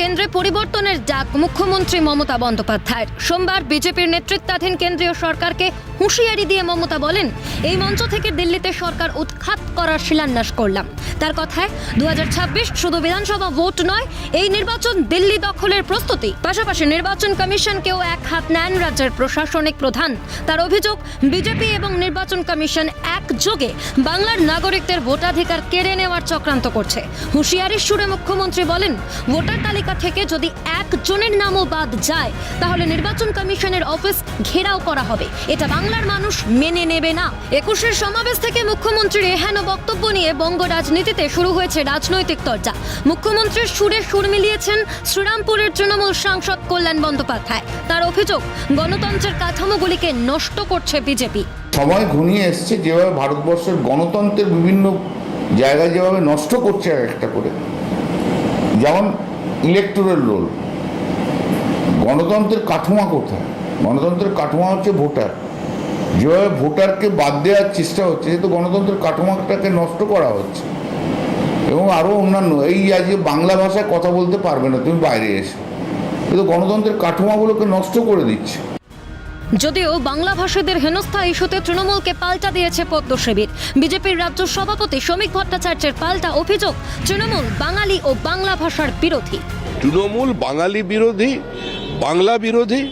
কেন্দ্রে পরিবর্তনের ডাক মুখ্যমন্ত্রী মমতা বন্দ্যোপাধ্যায়ের। সোমবার বিজেপির নেতৃত্বাধীন কেন্দ্রীয় সরকারকে হুঁশিয়ারি দিয়ে মমতা বলেন, এই মঞ্চ থেকে দিল্লিতে সরকার উৎখাত করার শিলান্যাস করলাম। তার কথায় দু শুধু বিধানসভা ভোট নয়, এই নির্বাচন দিল্লি দখলের প্রস্তুতি। পাশাপাশি নির্বাচন কমিশনকেও এক হাত নেন রাজ্যের প্রশাসনিক প্রধান। তার অভিযোগ, বিজেপি এবং নির্বাচন কমিশন একযোগে বাংলার নাগরিকদের ভোটাধিকার কেড়ে নেওয়ার চক্রান্ত করছে। হুঁশিয়ারির সুরে মুখ্যমন্ত্রী বলেন, ভোটার তালিকা থেকে যদি একজনের নামও বাদ যায়, তাহলে নির্বাচন কমিশনের অফিস ঘেরাও করা হবে। এটা বাংলার মানুষ মেনে নেবে না। একুশের সমাবেশ থেকে মুখ্যমন্ত্রীর এহেন বক্তব্য নিয়ে বঙ্গ রাজনীতিতে শুরু হয়েছে রাজনৈতিক চর্চা। মুখ্যমন্ত্রীর সুরে সুর মিলিয়েছেন শ্রীরামপুরের তৃণমূল সাংসদ কল্যাণ বন্দ্যোপাধ্যায়। তার অভিযোগ, গণতন্ত্রের কাঠামোগুলিকে নষ্ট করছে বিজেপি। সময় ঘনিয়ে এসছে যেভাবে ভারতবর্ষের গণতন্ত্রের বিভিন্ন জায়গায় যেভাবে নষ্ট করছে একটা করে। যেমন ইলেকটোরাল রোল গণতন্ত্রের কাঠামো কোথায়? গণতন্ত্রের কাঠামো হচ্ছে ভোটার। যেভাবে ভোটারকে বাদ দেওয়ার চেষ্টা হচ্ছে যেহেতু গণতন্ত্রের কাঠামোটাকে নষ্ট করা হচ্ছে। এবং আরও অন্যান্য, এই আজকে বাংলা ভাষায় কথা বলতে পারবে না, তুমি বাইরে এসে। কিন্তু গণতন্ত্রের কাঠামোগুলোকে নষ্ট করে দিচ্ছে। যদিও বাংলা ভাষীদের হেনস্থা ইস্যুতে তৃণমূলকে পাল্টা দিয়েছে পদ্ম বিজেপির রাজ্য সভাপতি শ্রমিক ভট্টাচার্যের পাল্টা অভিযোগ তৃণমূল বাঙালি ও বাংলা ভাষার বিরোধী। তৃণমূল বাঙালি বিরোধী, বাংলা বিরোধী,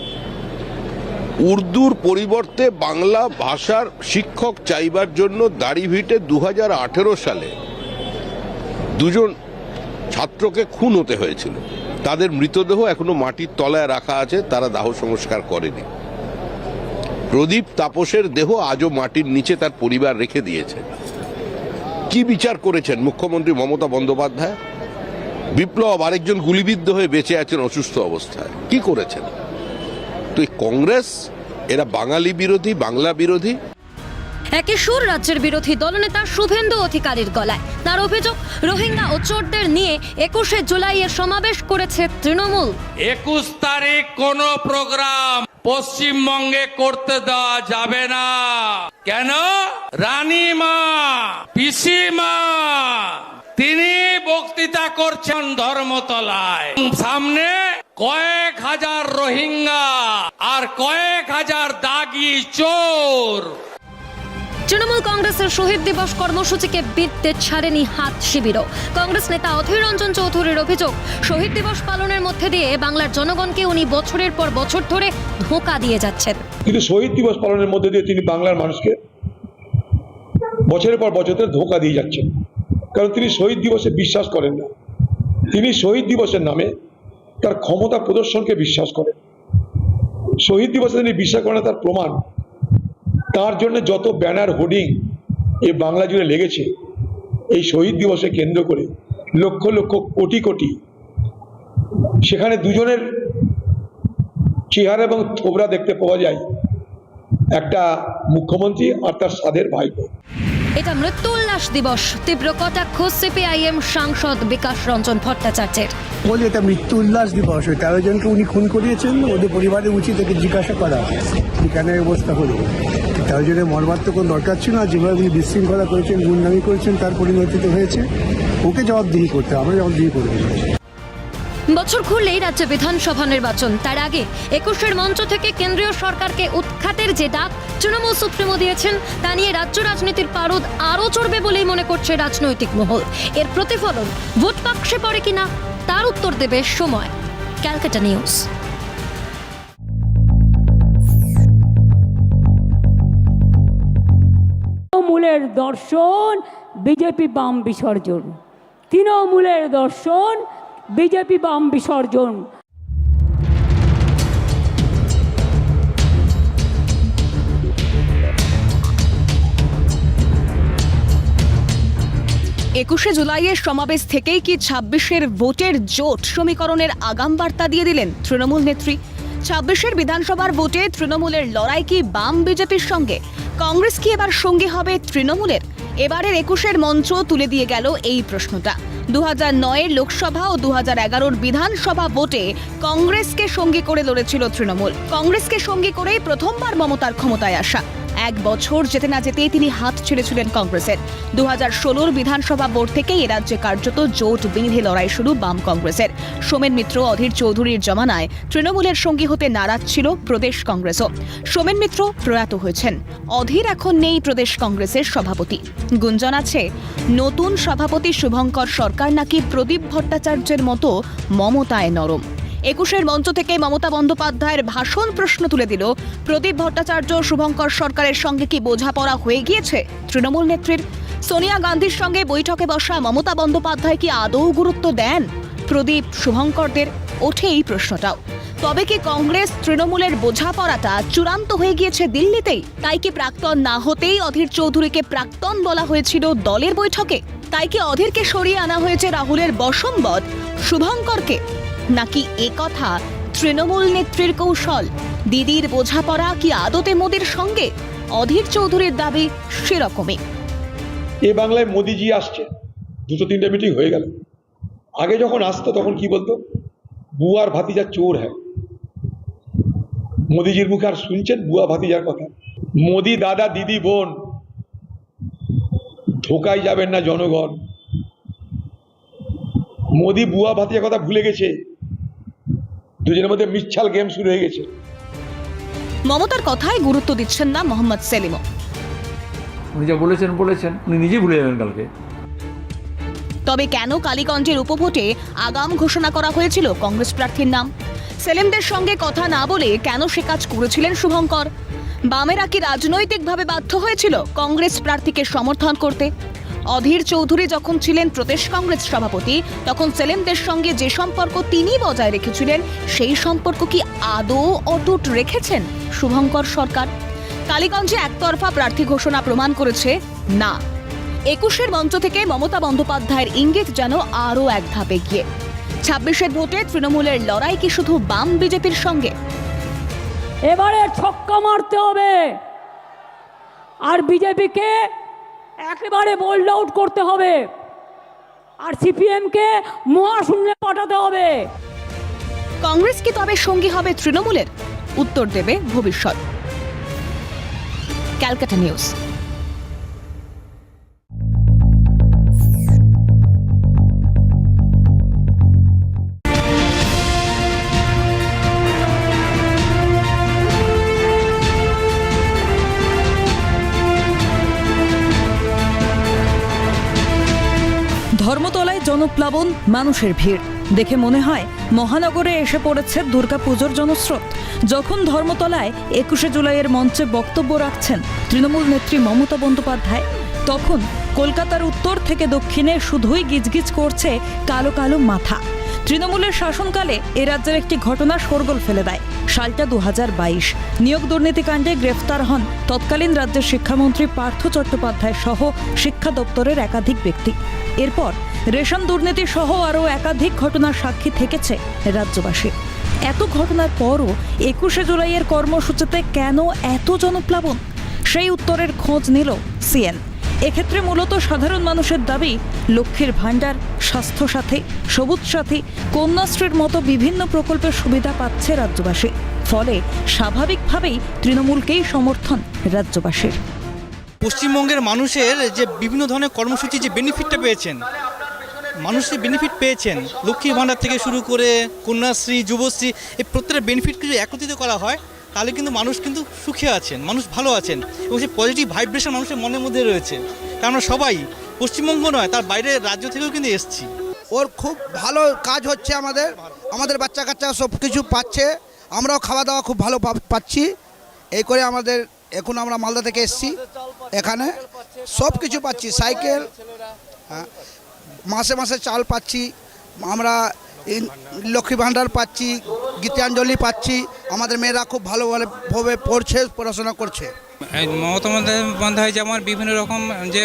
উর্দুর পরিবর্তে বাংলা ভাষার শিক্ষক চাইবার জন্য দাড়িভিটে দু হাজার আঠেরো সালে দুজন ছাত্রকে খুন হতে হয়েছিল। তাদের মৃতদেহ এখনও মাটির তলায় রাখা আছে, তারা দাহ সংস্কার করেনি। প্রদীপ তাপসের দেহ আজও মাটির নিচে তার পরিবার রেখে দিয়েছে। কি বিচার করেছেন মুখ্যমন্ত্রী মমতা বন্দ্যোপাধ্যায়? বিপ্লব আরেকজন গুলিবিদ্ধ হয়ে বেঁচে আছেন অসুস্থ অবস্থায়। কি করেছেন? তো এই কংগ্রেস এরা বাঙালি বিরোধী বাংলা বিরোধী। একই সুর রাজ্যের বিরোধী দলনেতা শুভেন্দু অধিকারীর গলায়। তার অভিযোগ রোহিঙ্গা ও চোরদের নিয়ে একুশে জুলাইয়ের সমাবেশ করেছে তৃণমূল। একুশ তারিখ কোন প্রোগ্রাম। পশ্চিমবঙ্গে করতে দেওয়া যাবে না। কেন? রানীমা, পিসিমা, তিনি বক্তৃতা করছেন ধর্মতলায়। সামনে কয়েক হাজার রোহিঙ্গা আর কয়েক হাজার দাগি চোর। তৃণমূল কংগ্রেসের শহীদ দিবস কর্মসূচিকে বিদতে ছাড়েনি হাত শিবিরও। কংগ্রেস নেতা অধীর রঞ্জন চৌধুরীর অভিযোগ, শহীদ দিবস পালনের মধ্যে দিয়ে বাংলার জনগণকে উনি বছরের পর বছর ধরে ধোঁকা দিয়ে যাচ্ছেন। কিন্তু শহীদ দিবস পালনের মধ্যে দিয়ে তিনি বাংলার মানুষকে বছরের পর বছর ধরে ধোঁকা দিয়ে যাচ্ছেন। কারণ তিনি শহীদ দিবসে বিশ্বাস করেন না। তিনি শহীদ দিবসের নামে তার ক্ষমতা প্রদর্শনকে বিশ্বাস করেন। শহীদ দিবসে তিনি বিশ্বাস করেন তার প্রমাণ তার জন্য যত ব্যানার হোর্ডিং এ বাংলা জুড়ে লেগেছে এই শহীদ দিবসে কেন্দ্র করে লক্ষ লক্ষ কোটি কোটি সেখানে দুজনের চেহারা এবং থোবরা দেখতে পাওয়া যায় একটা মুখ্যমন্ত্রী আর তার সাদের ভাইপো। এটা মৃত্যু উল্লাস দিবস তীব্র কটাক্ষ সিপিআইএম সাংসদ বিকাশ রঞ্জন ভট্টাচার্যের। বলি এটা মৃত্যু উল্লাস দিবস ওই তেরো জনকে উনি খুন করিয়েছেন ওদের পরিবারের উচিত একে জিজ্ঞাসা করা এই অবস্থা হলো। তেরো জনের মর্মার্থ কোনো দরকার ছিল না যেভাবে উনি বিশৃঙ্খলা করেছেন, গুন্ডামি করেছেন, তার পরিণতিতে হয়েছে, ওকে জবাবদিহি করতে আমরা জবাবদিহি করব। বছর ঘুরলেই রাজ্যে বিধানসভা নির্বাচন। তার আগে একুশের মঞ্চ থেকে কেন্দ্রীয় সরকারকে উৎখাতের যে ডাক তৃণমূল সুপ্রিমো দিয়েছেন, তা নিয়ে রাজ্য রাজনীতির পারদ আরও চড়বে বলেই মনে করছে রাজনৈতিক মহল। এর প্রতিফলন ভোট বাক্সে পড়ে কিনা, তার উত্তর দেবে সময়। Calcutta news. তৃণমূলের দর্শন, বিজেপি বাম বিসর্জন। তৃণমূলের দর্শন, বিজেপি বাম বিসর্জন। একুশে জুলাইয়ের সমাবেশ থেকেই কি ছাব্বিশের ভোটের জোট সমীকরণের আগাম বার্তা দিয়ে দিলেন তৃণমূল নেত্রী? ছাব্বিশের বিধানসভার ভোটে তৃণমূলের লড়াই কি বাম বিজেপির সঙ্গে? কংগ্রেস কি এবার সঙ্গী হবে তৃণমূলের? এবারের একুশের মঞ্চ তুলে দিয়ে গেল এই প্রশ্নটা। দু হাজার নয়ের লোকসভা ও দু হাজার এগারোর বিধানসভা ভোটে কংগ্রেসকে সঙ্গী করে লড়েছিল তৃণমূল। কংগ্রেসকে সঙ্গী করেই প্রথমবার মমতার ক্ষমতায় আসা। এক বছর যেতে না যেতেই তিনি হাত ছেড়েছিলেন কংগ্রেসের। দু হাজার ষোলোর বিধানসভা ভোট থেকেই এ রাজ্যে কার্যত জোট বেঁধে লড়াই শুরু বাম কংগ্রেসের। সোমেন মিত্র, অধীর চৌধুরীর জমানায় তৃণমূলের সঙ্গী হতে নারাজ ছিল প্রদেশ কংগ্রেসও। সোমেন মিত্র প্রয়াত হয়েছেন। অধীর এখন নেই প্রদেশ কংগ্রেসের সভাপতি। গুঞ্জন আছে, নতুন সভাপতি শুভঙ্কর সরকার নাকি প্রদীপ ভট্টাচার্যের মতো মমতায় নরম। একুশের মঞ্চ থেকে মমতা বন্দ্যোপাধ্যায়ের ভাষণ প্রশ্ন তুলে দিল প্রদীপ ভট্টাচার্য, শুভঙ্কর সরকারের সঙ্গে কি বোঝাপড়া হয়ে গিয়েছে? তৃণমূল নেত্রীর সোনিয়া গান্ধীর সঙ্গে বৈঠকে বসা মমতা বন্দ্যোপাধ্যায় কি আদৌ গুরুত্ব দেন? প্রদীপ, শুভঙ্করদের ওঠে এই প্রশ্নটাও। তবে কি কংগ্রেস তৃণমূলের বোঝাপড়াটা চূড়ান্ত হয়ে গিয়েছে দিল্লিতেই? তাই কি প্রাক্তন না হতেই অধীর চৌধুরীকে প্রাক্তন বলা হয়েছিল দলের বৈঠকে? তাই কি অধীরকে সরিয়ে আনা হয়েছে রাহুলের বসম্বদ, শুভঙ্করকে? নাকি এ কথা? তৃণমূল নেত্রীর কৌশল। দিদির বোঝাপড়া কি আদতে মোদির সঙ্গে? অধীর চৌধুরীর দাবি সেরকমই। এ বাংলায় মোদিজি আসছে। দুটো তিনটে মিটিং হয়ে গেল। আগে যখন আসতো তখন কি বলতো? বুয়ার ভাতিজা চোর হ্যাঁ। মোদিজির মুখে আর শুনছেন বুয়া ভাতিজার কথা। মোদি দাদা, দিদি, বোন, ঢোকাই যাবেন না জনগণ। মোদি বুয়া ভাতিজার কথা ভুলে গেছে। দুজনের মধ্যে মিচ্ছাল গেম শুরু হয়ে গেছে। মমতার কথায় গুরুত্ব দিচ্ছেন না মোহাম্মদ সেলিমও। উনি যা বলেছেন বলেছেন। উনি নিজেই ভুলে যাবেন কালকে। তবে কেন কালীগঞ্জের উপভোটে আগাম ঘোষণা করা হয়েছিল কংগ্রেস প্রার্থীর নাম? সেলিমদের সঙ্গে কথা না বলে কেন সে কাজ করেছিলেন শুভঙ্কর? বামেরা কি রাজনৈতিকভাবে বাধ্য হয়েছিল কংগ্রেস প্রার্থীকে সমর্থন করতে? অধীর চৌধুরী যখন ছিলেন প্রদেশ কংগ্রেস সভাপতি, তখন সেলিমদের সঙ্গে যে সম্পর্ক তিনি বজায় রেখেছিলেন, সেই সম্পর্ক কি আদৌ অটুট রেখেছেন শুভঙ্কর সরকার? কালীগঞ্জে একতরফা প্রার্থী ঘোষণা প্রমাণ করেছে, না। একুশের মঞ্চ থেকে মমতা বন্দ্যোপাধ্যায়ের ইঙ্গিত যেন আরও এক ধাপ এগিয়ে। ছাব্বিশের ভোটে তৃণমূলের লড়াই কি শুধু বাম বিজেপির সঙ্গে? এবারে ছক্কা মারতে হবে। আর বিজেপিকে একেবারে বোল্ড আউট করতে হবে। আর সিপিএমকে মহাশূন্যে পাঠাতে হবে। কংগ্রেস কি তবে সঙ্গী হবে তৃণমূলের? উত্তর দেবে ভবিষ্যৎ। ক্যালকাটা নিউজ। জনপ্লাবন মানুষের ভিড়। দেখে মনে হয়, মহানগরে এসে পড়েছে দুর্গাপুজোর জনস্রোত। যখন ধর্মতলায় একুশে জুলাইয়ের মঞ্চে বক্তব্য রাখছেন তৃণমূল নেত্রী মমতা বন্দ্যোপাধ্যায়, তখন কলকাতার উত্তর থেকে দক্ষিণে শুধুই গিজগিজ করছে কালো কালো মাথা। তৃণমূলের শাসনকালে এ রাজ্যের একটি ঘটনা শোরগোল ফেলে দেয়। সালটা দু বাইশ। নিয়োগ দুর্নীতিকাণ্ডে গ্রেফতার হন তৎকালীন রাজ্যের শিক্ষামন্ত্রী পার্থ চট্টোপাধ্যায় সহ শিক্ষা দপ্তরের একাধিক ব্যক্তি। এরপর রেশন দুর্নীতি সহ আরও একাধিক ঘটনার সাক্ষী থেকেছে রাজ্যবাসী। এত ঘটনার পরও একুশে জুলাইয়ের কর্মসূচিতে কেন এত জনপ্লাবন? সেই উত্তরের খোঁজ নিল সিএন। এক্ষেত্রে মূলত সাধারণ মানুষের দাবি, লক্ষ্মীর ভাণ্ডার, স্বাস্থ্যসাথী সবুজ সাথী কন্যাশ্রীর মতো বিভিন্ন প্রকল্পের সুবিধা পাচ্ছে রাজ্যবাসী। ফলে স্বাভাবিকভাবেই তৃণমূলকেই সমর্থন রাজ্যবাসীর। পশ্চিমবঙ্গের মানুষের যে বিভিন্ন ধরনের কর্মসূচি যে বেনিফিটটা পেয়েছেন, মানুষ যে বেনিফিট পেয়েছেন লক্ষ্মী ভাণ্ডার থেকে শুরু করে কন্যাশ্রী, যুবশ্রী, এই প্রত্যেকটা বেনিফিট কিছু একত্রিত করা হয় তাহলে কিন্তু মানুষ কিন্তু সুখে আছেন মানুষ ভালো আছেন এবং সেই পজিটিভ ভাইব্রেশন মানুষের মনের মধ্যে রয়েছে। কারণ সবাই পশ্চিমবঙ্গ নয় তার বাইরের রাজ্য থেকেও কিন্তু এসেছি। ওর খুব ভালো কাজ হচ্ছে আমাদের। আমাদের বাচ্চা কাচ্চা সব কিছু পাচ্ছে। আমরাও খাওয়া দাওয়া খুব ভালো পাচ্ছি। এই করে আমাদের এখন আমরা মালদা থেকে এসেছি এখানে। সব কিছু পাচ্ছি সাইকেল হ্যাঁ, মাসে মাসে চাল পাচ্ছি। আমরা লক্ষ্মী ভাণ্ডার পাচ্ছি গীতাঞ্জলি পাচ্ছি আমাদের মেয়েরা খুব ভালো ভাবে পড়ছে পড়াশোনা করছে। মমতা বন্দ্যোপাধ্যায় যেমন বিভিন্ন রকম যে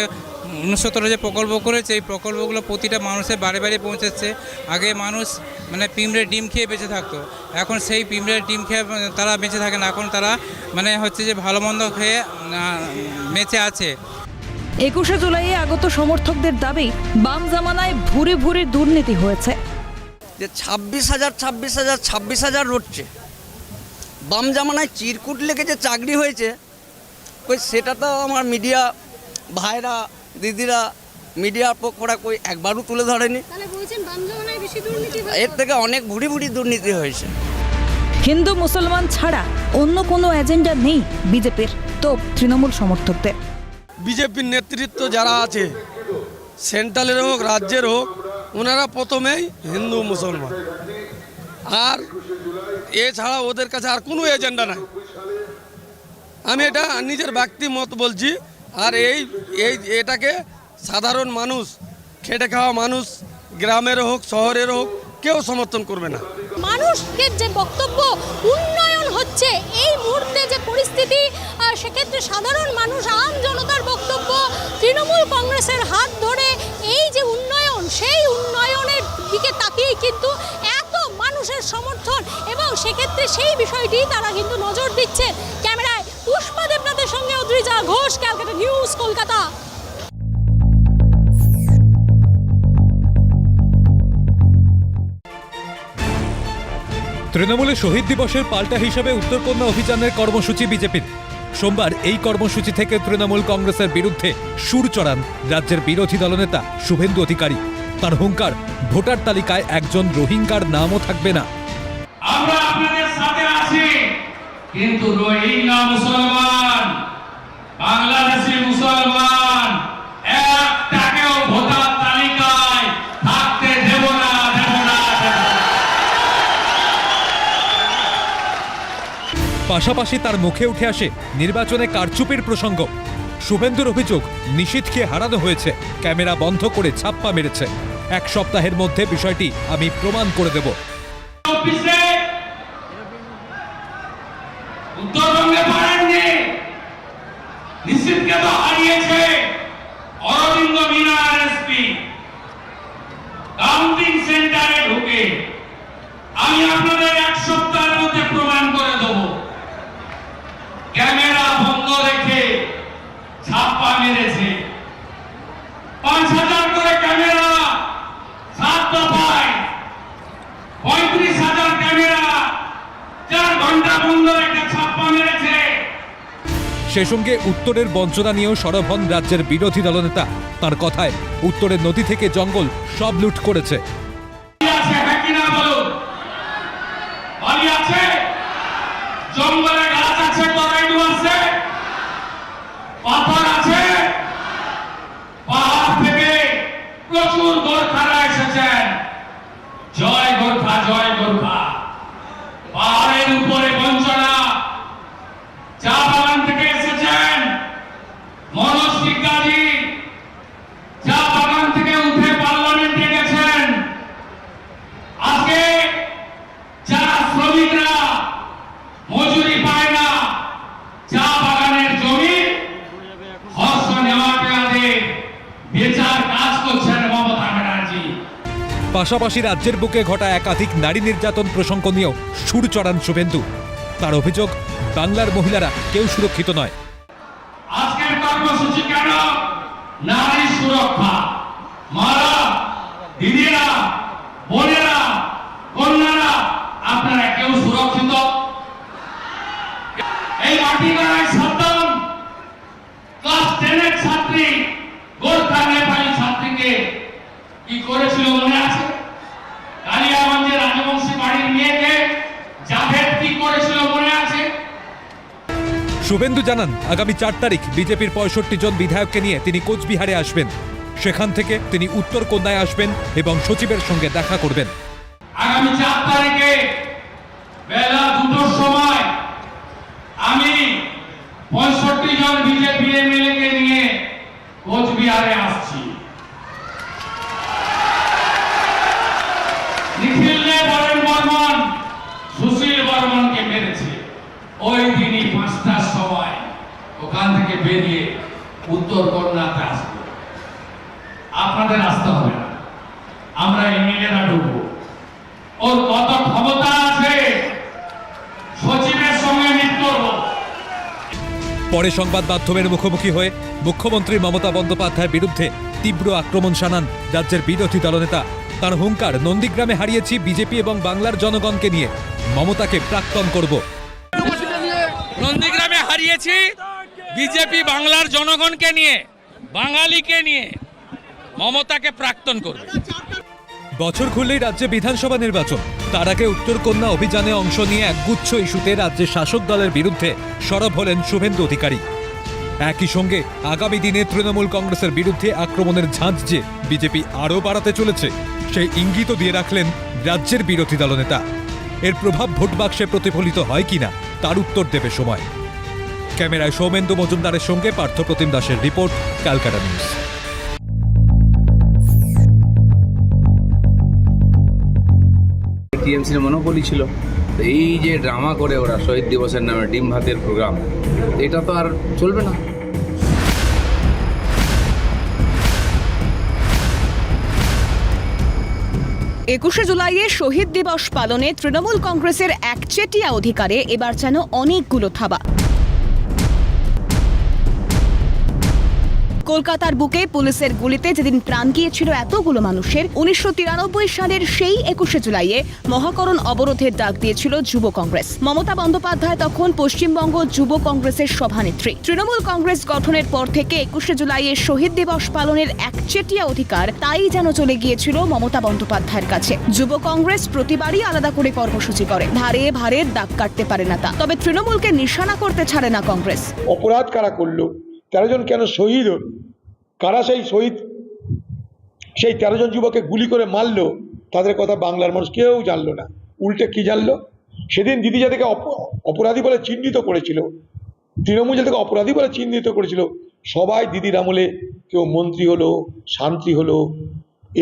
উন্নততর যে প্রকল্প করেছে এই প্রকল্পগুলো প্রতিটা মানুষের বাড়ি বাড়ি পৌঁছেছে। আগে মানুষ মানে পিমড়ের ডিম খেয়ে বেঁচে থাকতো। এখন সেই পিমড়ের ডিম খেয়ে তারা বেঁচে থাকে না। এখন তারা মানে হচ্ছে যে ভালো মন্দ খেয়ে বেঁচে আছে। একুশে জুলাইয়ে আগত সমর্থকদের দাবি বাম জামানায় ভুরি ভুরি দুর্নীতি হয়েছে। যে ছাব্বিশ হাজার ছাব্বিশ হাজার ছাব্বিশ হাজার রটছে। বাম জামানায় চিরকুট লেগে যে চাকরি হয়েছে কই সেটা তো আমার মিডিয়া ভাইরা দিদিরা মিডিয়ার পক্ষরা কই একবারও তুলে ধরেনি। তাহলে বলছেন বাম জমানায় বেশি দুর্নীতি এর থেকে অনেক ভুড়ি ভুড়ি দুর্নীতি হয়েছে। হিন্দু মুসলমান ছাড়া অন্য কোনো এজেন্ডা নেই বিজেপির তো তৃণমূল সমর্থকদের। বিজেপির নেতৃত্ব যারা আছে সেন্ট্রালের হোক রাজ্যের হোক ওনারা প্রথমেই হিন্দু, মুসলমান। আর এছাড়া ওদের কাছে আর কোনো এজেন্ডা নাই। আমি এটা নিজের ব্যক্তি মত বলছি। আর এই এই এটাকে সাধারণ মানুষ, খেটে খাওয়া মানুষ, গ্রামের হোক, শহরের হোক, কেউ সমর্থন করবে না। মানুষের যে বক্তব্য উন্নয়ন হচ্ছে, এই মুহূর্তে যে পরিস্থিতি সেক্ষেত্রে সাধারণ মানুষ, আম জনতার বক্তব্য, তৃণমূল কংগ্রেসের হাত ধরে এই যে উন্নয়ন সেই উন্নয়নের দিকে তাকিয়েই কিন্তু এত মানুষের সমর্থন এবং সেক্ষেত্রে সেই বিষয়টি তারা কিন্তু নজর দিচ্ছে ক্যামেরায় পুষ্পা দেবনাথের সঙ্গে অদ্রিজা ঘোষ, ক্যালকাটা নিউজ, কলকাতা। তৃণমূলে শহীদ দিবসের পাল্টা হিসেবে উত্তরকন্যা অভিযানের কর্মসূচি বিজেপির। সোমবার এই কর্মসূচি থেকে তৃণমূল কংগ্রেসের বিরুদ্ধে সুর চড়ান রাজ্যের বিরোধী দলনেতা শুভেন্দু অধিকারী। তার হুঙ্কার ভোটার তালিকায় একজন রোহিঙ্গার নামও থাকবে না আমরা আপনাদের সাথে আছি কিন্তু রোহিঙ্গা মুসলমান বাংলাদেশি মুসলমান একটাকেও ভোটার তালিকায় থাকতে দেব না দেব না না। পাশাপাশি তার মুখে উঠে আসে নির্বাচনে কারচুপির প্রসঙ্গ শুভেন্দুর অভিযোগ নিশীথকে হারানো হয়েছে। ক্যামেরা বন্ধ করে ছাপ্পা মেরেছে। এক সপ্তাহের মধ্যে বিষয়টি আমি প্রমাণ করে দেব। আমি আপনাদের এক সপ্তাহের মধ্যে প্রমাণ করে দেব ক্যামেরা বন্ধ রেখে ছাপ্পা মেরেছে পাঁচ হাজার করে ক্যামেরা, সাত দফায়। পঁয়ত্রিশ হাজার ক্যামেরা, চার ঘণ্টা বন্ধ ছাপ্পা মেরেছে। সে সঙ্গে উত্তরের বঞ্চনা নিয়েও সরব হন রাজ্যের বিরোধী দলনেতা। তার কথায় উত্তরের নদী থেকে জঙ্গল সব লুট করেছে বালি আছে হ্যাঁ কিনা বলুন বালি আছে জঙ্গলে গাছ আছে তরাইডু আছে পাথর আছে পাহাড় থেকে প্রচুর গোর্খারা এসেছেন জয় গোর্খা পাশাপাশি রাজ্যের বুকে ঘটা একাধিক নারী নির্যাতন প্রসঙ্গ নিয়েও সুর চড়ান শুভেন্দু। তার অভিযোগ, বাংলার মহিলারা কেউ সুরক্ষিত নয়। আজকের কর্মসূচি কেন? নারী সুরক্ষা। মারা, দিদিরা, বোনেরা কন্যারা আপনারা কেউ সুরক্ষিত এই মাটি গড়ায় সাদ্দাম ক্লাস টেনের ছাত্রী গোর্খা নেপালি ছাত্রীকে কি করেছিল মনে আছে কালিয়াগঞ্জের রাজবংশী বাড়ির মেয়েকে জাভেদ কি করেছিল মনে আছে শুভেন্দু জানান, আগামী চার তারিখ বিজেপির পঁয়ষট্টি জন বিধায়ককে নিয়ে তিনি কোচবিহারে আসবেন। সেখান থেকে তিনি উত্তর কন্যায় আসবেন এবং সচিবের সঙ্গে দেখা করবেন। আগামী চার তারিখে বেলা দুটোর সময় আমি পঁয়ষট্টি জন বিজেপি এমএলএ নিয়ে কোচবিহারে আসছি নিখিল নে বরেন বর্মন সুশীল বর্মনকে মেরেছে ওই দিনই পাঁচটার সময় ওখান থেকে বেরিয়ে উত্তর কন্যাতে আসব আপনাদের আসতে হবে না আমরা এমএলএরা ঢুকবো ওর কত ক্ষমতা আছে সচিবের সঙ্গে মিট করব পরে সংবাদ মাধ্যমের মুখোমুখি হয়ে মুখ্যমন্ত্রী মমতা বন্দ্যোপাধ্যায়ের বিরুদ্ধে তীব্র আক্রমণ শানান রাজ্যের বিরোধী দলনেতা। তার হুঙ্কার নন্দীগ্রামে হারিয়েছি বিজেপি এবং বাংলার জনগণকে নিয়ে। মমতাকে প্রাক্তন করব। নন্দীগ্রামে হারিয়েছি বিজেপি, বাংলার জনগণকে নিয়ে, বাঙালিকে নিয়ে মমতাকে প্রাক্তন করবে। বছর খুললেই রাজ্যে বিধানসভা নির্বাচন। তার আগে উত্তরকন্যা অভিযানে অংশ নিয়ে একগুচ্ছ ইস্যুতে রাজ্যের শাসক দলের বিরুদ্ধে সরব হলেন শুভেন্দু অধিকারী। একই সঙ্গে আগামী দিনে তৃণমূল কংগ্রেসের বিরুদ্ধে আক্রমণের ঝাঁজ যে বিজেপি আরও বাড়াতে চলেছে, সেই ইঙ্গিতও দিয়ে রাখলেন রাজ্যের বিরোধী দলনেতা এর প্রভাব ভোট বাক্সে প্রতিফলিত হয় কিনা, তার উত্তর দেবে সময়। ক্যামেরায় সৌমেন্দু মজুমদারের সঙ্গে পার্থপ্রতিম দাসের রিপোর্ট, ক্যালকাটা নিউজ। টিএমসির মনোপলি ছিল এই যে ড্রামা করে ওরা শহীদ দিবসের নামে ডিম ভাতের প্রোগ্রাম এটা তো আর চলবে না। একুশে জুলাইয়ে শহীদ দিবস পালনে তৃণমূল কংগ্রেসের একচেটিয়া অধিকারে এবার যেন অনেকগুলো থাবা। কলকাতার বুকে পুলিশের গুলিতে যেদিন প্রাণ গিয়েছিল এতগুলো মানুষের, উনিশশো তিরানব্বই সালের সেই একুশে জুলাইয়ে মহাকরণ অবরোধের ডাক দিয়েছিল যুব কংগ্রেস। মমতা বন্দ্যোপাধ্যায় তখন পশ্চিমবঙ্গ যুব কংগ্রেসের সভানেত্রী। তৃণমূল কংগ্রেস গঠনের পর থেকে একুশে জুলাইয়ে শহীদ দিবস পালনের একচেটিয়া অধিকার তাই যেন চলে গিয়েছিল মমতা বন্দ্যোপাধ্যায়ের কাছে। যুব কংগ্রেস প্রতিবারই আলাদা করে কর্মসূচি করে। ধারে ভারে দাগ কাটতে পারে না তা। তবে তৃণমূলকে নিশানা করতে ছাড়ে না কংগ্রেস। অপরাধ কারা করল? তেরো জন কেন শহীদ হল? কারা সেই শহীদ? সেই তেরো জন যুবকে গুলি করে মারল? তাদের কথা বাংলার মানুষ কেউ জানলো না। উল্টে কি জানলো? সেদিন দিদি যাদেরকে অপ- অপরাধী বলে চিহ্নিত করেছিল, তৃণমূল যাদেরকে অপরাধী বলে চিহ্নিত করেছিল, সবাই দিদির আমলে কেউ মন্ত্রী হলো, শান্তি হলো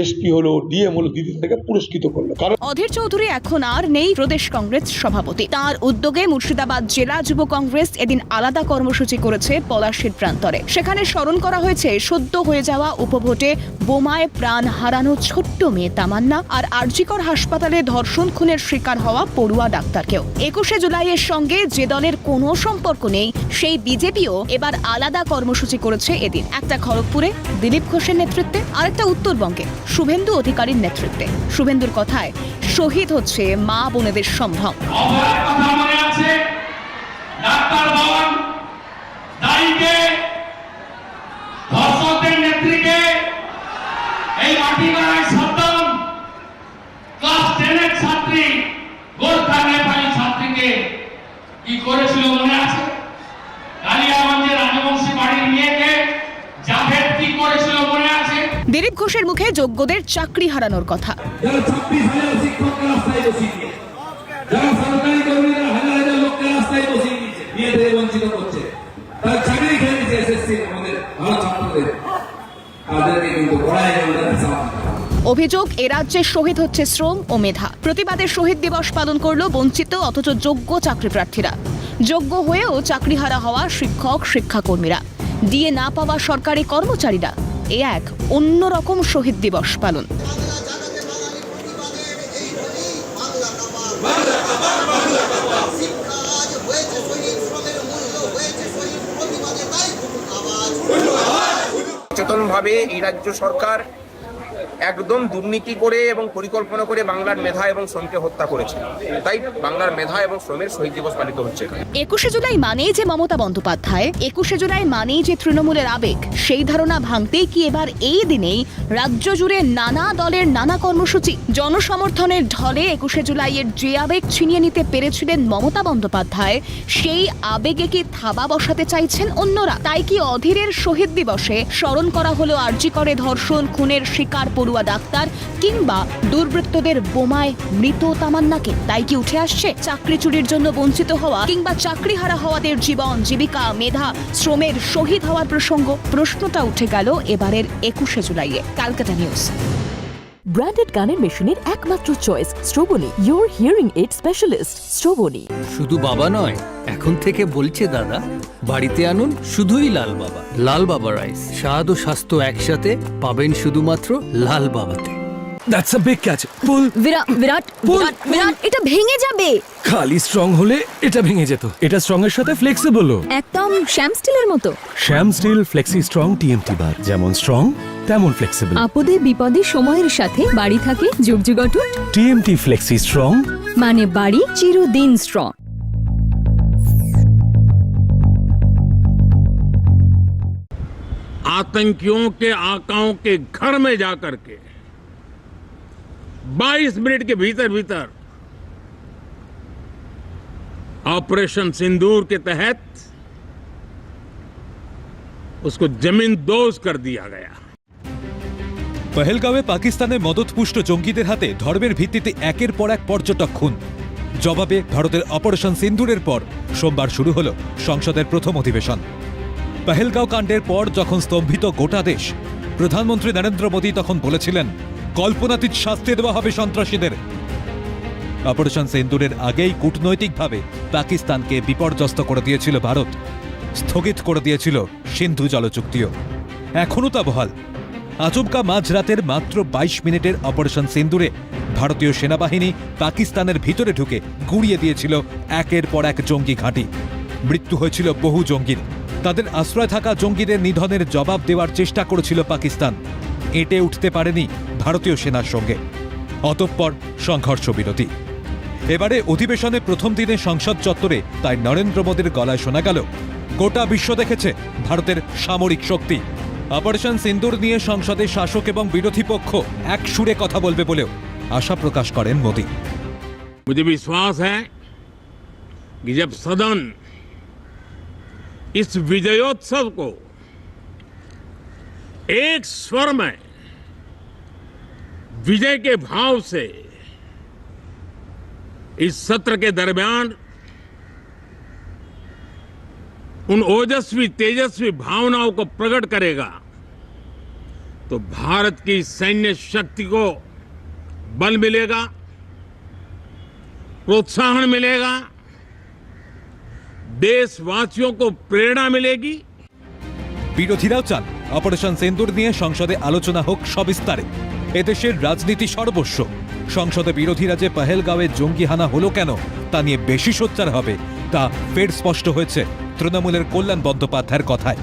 এসপি হলো ডিএম হলো দিদি তাদেরকে পুরস্কৃত করল। কারণ অধীর চৌধুরী এখন আর নেই প্রদেশ কংগ্রেস সভাপতি। তার উদ্যোগে মুর্শিদাবাদ জেলা যুব কংগ্রেস এদিন আলাদা কর্মসূচি করেছে পলাশীর প্রান্তরে। সেখানে স্মরণ করা হয়েছে, সদ্য হয়ে যাওয়া উপভোটে বোমায় প্রাণ হারানো ছোট্ট মেয়ে তামান্না আর আরজিকর হাসপাতালে ধর্ষণ খুনের শিকার হওয়া পড়ুয়া ডাক্তারকেও। একুশে জুলাইয়ের সঙ্গে যে দলের কোনো সম্পর্ক নেই, সেই বিজেপিও এবার আলাদা কর্মসূচি করেছে এদিন। একটা খড়গপুরে দিলীপ ঘোষের নেতৃত্বে আরেকটা উত্তরবঙ্গে। শুভেন্দু অধিকারীর নেতৃত্বে। শুভেন্দুর কথায় শহীদ হচ্ছে মা বোনেদের সম্ভ্রম অভয়ের কথা মনে আছে ডাক্তার বাবান দায়ীকে ধর্ষকদের নেত্রীকে এই মাটি গড়ায় সাদ্দাম ক্লাস টেনের ছাত্রী গোর্খা নেপালি ছাত্রীকে কি করেছিল মনে আছে কালিয়াগঞ্জের রাজবংশী বাড়ির মেয়েকে জাভেদ কি করেছিল মনে আছে দিলীপ ঘোষের মুখে যোগ্যদের চাকরি হারানোর কথা যারা ছাব্বিশ হাজার শিক্ষককে রাস্তায় বসিয়ে দিয়ে যারা সরকারি কর্মীরা হাজার হাজার লোককে রাস্তায় বঞ্চিত করছে। তারা চাকরি খেয়ে নিচ্ছে এসএসসি আমাদের ভালো ছাত্রদের। তাদেরকে কিন্তু পড়ায় যাবে তাদের সামান্য। অভিযোগ এ রাজ্যে শহীদ হচ্ছে শ্রম ও মেধা। প্রতিবাদে শহীদ দিবস পালন করল বঞ্চিত অথচ যোগ্য চাকরি প্রার্থীরা যোগ্য হয়েও চাকরিহারা হওয়া শিক্ষক শিক্ষাকর্মীরা। দিয়ে না পাওয়া সরকারি কর্মচারীরা। এ এক অন্যরকম শহীদ দিবস পালন। সচেতনভাবে এই রাজ্য সরকার একদম দুর্নীতি করে এবং পরিকল্পনা করে বাংলার মেধা এবং শ্রমকে হত্যা করেছে। তাই বাংলার মেধা এবং শ্রমের শহীদ দিবস পালিত হচ্ছে একুশে জুলাই মানেই যে মমতা বন্দ্যোপাধ্যায়, একুশে জুলাই মানেই যে তৃণমূলের আবেগ, সেই ধারণা ভাঙতেই কি এবার এই দিনেই রাজ্য জুড়ে নানা দলের নানা কর্মসূচি, জনসমর্থনের ঢলে একুশে জুলাইয়ের যে আবেগ ছিনিয়ে নিতে পেরেছিলেন মমতা বন্দ্যোপাধ্যায়, সেই আবেগে কি থাবা বসাতে চাইছেন অন্যরা? তাই কি অধীরের শহীদ দিবসে স্মরণ করা হলো আরজি করে ধর্ষণ, খুনের শিকার পড়ুয়া ডাক্তার কিংবা দুর্বৃত্তদের বোমায় মৃত তামান্নাকে তাই কি উঠে আসছে। চাকরি চুরির জন্য বঞ্চিত হওয়া কিংবা চাকরিহারা হওয়াদের জীবন জীবিকা মেধা শ্রমের শহীদ হওয়ার প্রসঙ্গ প্রশ্নটা উঠে গেল এবারের একুশে জুলাইয়ে। ক্যালকাটা নিউজ। ব্র্যান্ডেড গানের মেশিনের একমাত্র choice Strobony your hearing aid specialist Strobony শুধু বাবা নয় এখন থেকে বলছে দাদা বাড়িতে আনুন শুধুই লাল বাবা। লাল বাবা রাইস স্বাদ ও স্বাস্থ্য একসাথে পাবেন শুধুমাত্র লাল বাবাতে। দ্যাটস আ বিগ ক্যাচ পুল বিরাট বিরাট বিরাট বিরাট এটা ভেঙে যাবে। খালি স্ট্রং হলে এটা ভেঙে যেত। এটা স্ট্রং এর সাথে ফ্লেক্সিবলও একদম শ্যাম স্টিলের মতো। Shyam steel flexi strong TMT bar যেমন স্ট্রং তেমন ফ্লেক্সিবল আপদে বিপদে সময়ের সাথে বাড়ি থাকে যুগ যুগাটুট টিএমটি ফ্লেক্সি স্ট্রং মানে বাড়ি চিরদিন স্ট্রং आतंकियों के आकाओं के घर में जाकर के 22 मिनट के भीतर भीतर ऑपरेशन सिंदूर के तहत उसको जमीन दोज कर दिया गया পহেলগাঁওয়ে পাকিস্তানে মদতপুষ্ট জঙ্গিদের হাতে ধর্মের ভিত্তিতে একের পর এক পর্যটক খুন জবাবে ভারতের অপারেশন সিন্দুরের পর সোমবার শুরু হলো সংসদের প্রথম অধিবেশন পহেলগাঁও কাণ্ডের পর যখন স্তম্ভিত গোটা দেশ, প্রধানমন্ত্রী নরেন্দ্র মোদী তখন বলেছিলেন, কল্পনাতীত শাস্তি দেওয়া হবে সন্ত্রাসীদের। অপারেশন সেন্দুরের আগেই কূটনৈতিকভাবে পাকিস্তানকে বিপর্যস্ত করে দিয়েছিল ভারত, স্থগিত করে দিয়েছিল সিন্ধু জলচুক্তিও। এখনও তা বহাল। আচমকা মাঝরাতের মাত্র ২২ মিনিটের অপারেশন সিন্দুরে ভারতীয় সেনাবাহিনী পাকিস্তানের ভিতরে ঢুকে গুড়িয়ে দিয়েছিল একের পর এক জঙ্গি ঘাঁটি। মৃত্যু হয়েছিল বহু জঙ্গির। তাদের আশ্রয় থাকা জঙ্গিদের নিধনের জবাব দেওয়ার চেষ্টা করেছিল পাকিস্তান এঁটে উঠতে পারেনি ভারতীয় সেনার সঙ্গে অতঃপর সংঘর্ষ বিরতি এবারে অধিবেশনে প্রথম দিনে সংসদ চত্বরে তাই নরেন্দ্র মোদীর গলায় শোনা গেল গোটা বিশ্ব দেখেছে ভারতের সামরিক শক্তি অপারেশন সিন্দুর নিয়ে সংসদে শাসক এবং বিরোধী পক্ষ এক সুরে কথা বলবে বলেও আশা প্রকাশ করেন মোদী मुझे विश्वास है कि जब सदन इस विजयोत्सव को एक स्वर में विजय के भाव से इस सत्र के दरमियान उन ओजस्वी, तेजस्वी भावनाओं को प्रकट करेगा तो भारत की सैन्य शक्ति को बल मिलेगा, प्रोत्साहन मिलेगा দেশবাসীয় কো প্রেরণা মিলেগি। বিরোধীরাও চান অপারেশন সেন্দুর নিয়ে সংসদে আলোচনা হোক সবিস্তারে। এদেশের রাজনীতি সর্বস্ব। সংসদে বিরোধীরা যে পাহেলগাঁওয়ে জঙ্গি হানা হলো কেন তা নিয়ে বেশি সোচ্চার হবে তা ফের স্পষ্ট হয়েছে তৃণমূলের কল্যাণ বন্দ্যোপাধ্যায়ের কথায়।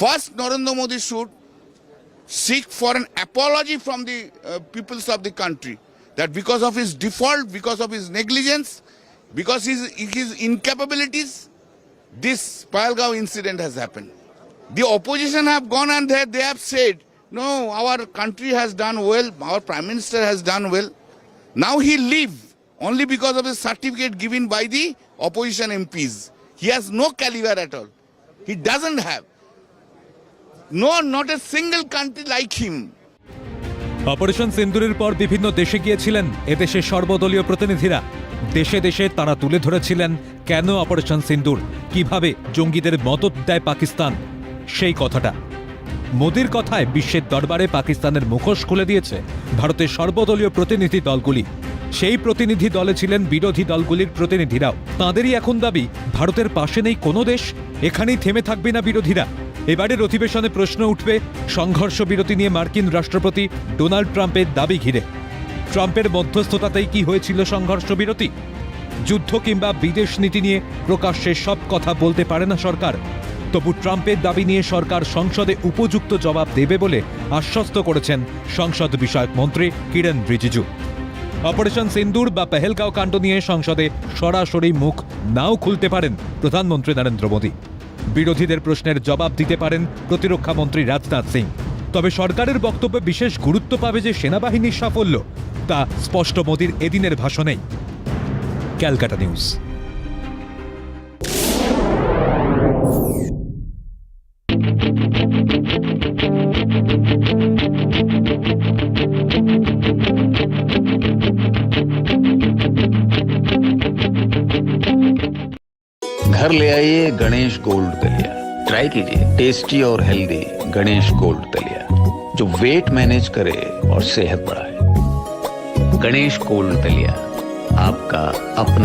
First Narendra Modi should seek for an apology from the peoples of the country that because of of default because of of negligence because his, his incapabilities, this Pahalgaon incident has happened. The opposition have gone and they, they have said, no, our country has done well, our prime minister has done well. Now he leave only because of the certificate given by the opposition MPs. He has no caliber at all. He doesn't have. No, not a single country like him. Operation সিন্দুরের পর বিভিন্ন দেশে গিয়েছিলেন এদেশের সর্বদলীয় প্রতিনিধিরা। দেশে দেশে তারা তুলে ধরেছিলেন, কেন অপারেশন সিন্দুর? কীভাবে জঙ্গিদের মদত দেয় পাকিস্তান? সেই কথাটা। মোদির কথায় বিশ্বের দরবারে পাকিস্তানের মুখোশ খুলে দিয়েছে ভারতের সর্বদলীয় প্রতিনিধি দলগুলি। সেই প্রতিনিধি দলে ছিলেন বিরোধী দলগুলির প্রতিনিধিরাও। তাঁদেরই এখন দাবি, ভারতের পাশে নেই কোনো দেশ, এখানেই থেমে থাকবে না বিরোধীরা। এবারের অধিবেশনে প্রশ্ন উঠবে সংঘর্ষ বিরতি নিয়ে মার্কিন রাষ্ট্রপতি ডোনাল্ড ট্রাম্পের দাবি ঘিরে। ট্রাম্পের মধ্যস্থতাতেই কি হয়েছিল সংঘর্ষ বিরতি? যুদ্ধ কিংবা বিদেশ নীতি নিয়ে প্রকাশ্যে সব কথা বলতে পারে না সরকার। তবু ট্রাম্পের দাবি নিয়ে সরকার সংসদে উপযুক্ত জবাব দেবে বলে আশ্বস্ত করেছেন সংসদ বিষয়ক মন্ত্রী কিরেন রিজিজু। অপারেশন সিন্দুর বা পেহেলগাঁও কাণ্ড নিয়ে সংসদে সরাসরি মুখ নাও খুলতে পারেন প্রধানমন্ত্রী নরেন্দ্র মোদী। বিরোধীদের প্রশ্নের জবাব দিতে পারেন প্রতিরক্ষা মন্ত্রী রাজনাথ সিং। তবে সরকারের বক্তব্যে বিশেষ গুরুত্ব পাবে যে সেনাবাহিনীর সাফল্য, তা স্পষ্ট মোদীর এদিনের ভাষণেই। ক্যালকাটা নিউজ। घर ले आइए गणेश गोल्ड दलिया। ट्राई कीजिए टेस्टी और हेल्दी गणेश गोल्ड दलिया, जो वेट मैनेज करे और सेहत बढ़ाए। गणेश गोल्ड दलिया, आपका अपना